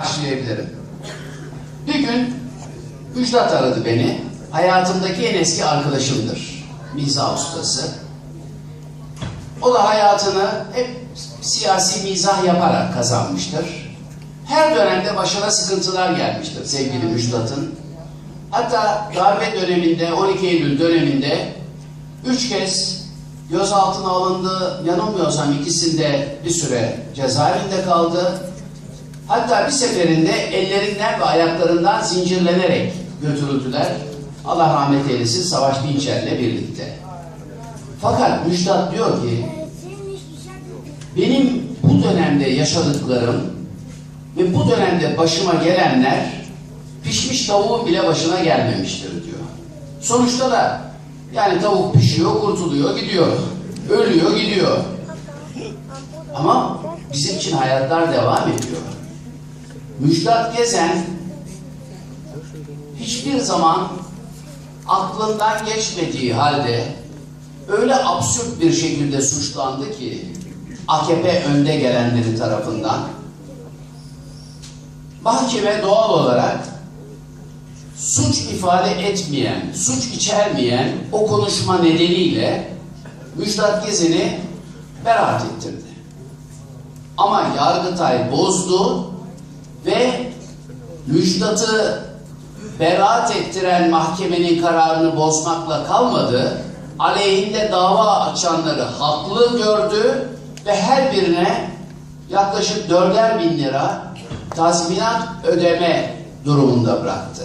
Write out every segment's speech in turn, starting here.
başlayabilirim. Bir gün Müjdat aradı beni. Hayatımdaki en eski arkadaşımdır. Mizah ustası. O da hayatını hep siyasi mizah yaparak kazanmıştır. Her dönemde başına sıkıntılar gelmiştir sevgili Müjdat'ın. Hatta darbe döneminde, 12 Eylül döneminde üç kez gözaltına alındı. Yanılmıyorsam ikisinde bir süre cezaevinde kaldı. Hatta bir seferinde ellerinden ve ayaklarından zincirlenerek götürüldüler. Allah rahmet eylesin Savaş Dinçer'le birlikte. Fakat Müjdat diyor ki benim bu dönemde yaşadıklarım ve bu dönemde başıma gelenler pişmiş tavuğun bile başına gelmemiştir diyor. Sonuçta da yani tavuk pişiyor, kurtuluyor, gidiyor. Ölüyor, gidiyor. Ama bizim için hayatlar devam ediyor. Müjdat Gezen hiçbir zaman aklından geçmediği halde öyle absürt bir şekilde suçlandı ki AKP önde gelenleri tarafından mahkeme doğal olarak suç ifade etmeyen, suç içermeyen o konuşma nedeniyle Müjdat Gezen'i beraat ettirdi. Ama Yargıtay bozdu ve Müjdat'ı beraat ettiren mahkemenin kararını bozmakla kalmadı. Aleyhinde dava açanları haklı gördü ve her birine yaklaşık dörder bin lira tazminat ödeme durumunda bıraktı.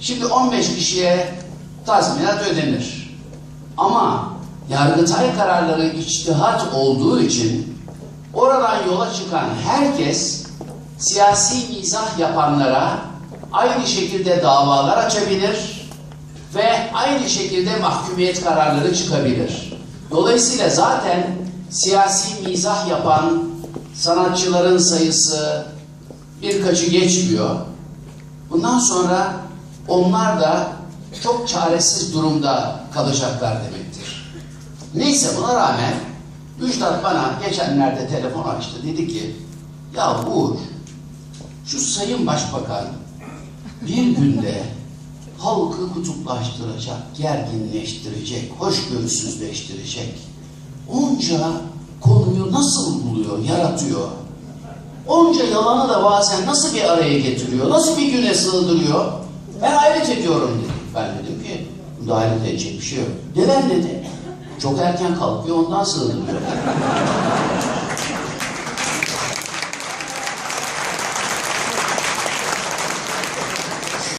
Şimdi 15 kişiye tazminat ödenir. Ama Yargıtay kararları içtihat olduğu için oradan yola çıkan herkes siyasi mizah yapanlara aynı şekilde davalar açabilir ve aynı şekilde mahkumiyet kararları çıkabilir. Dolayısıyla zaten siyasi mizah yapan sanatçıların sayısı birkaçı geçmiyor. Bundan sonra onlar da çok çaresiz durumda kalacaklar demektir. Neyse buna rağmen Müjdat bana geçenlerde telefon açtı. Dedi ki ya Uğur şu Sayın Başbakan bir günde halkı kutuplaştıracak, gerginleştirecek, hoşgörüsüzleştirecek. Onca konuyu nasıl buluyor, yaratıyor? Onca yalanı da bazen nasıl bir araya getiriyor, nasıl bir güne sığdırıyor? Ben hayret ediyorum dedi. Ben dedim ki, bunda hayret edecek bir şey yok. Neden dedi? Çok erken kalkıyor, ondan sığdırıyor.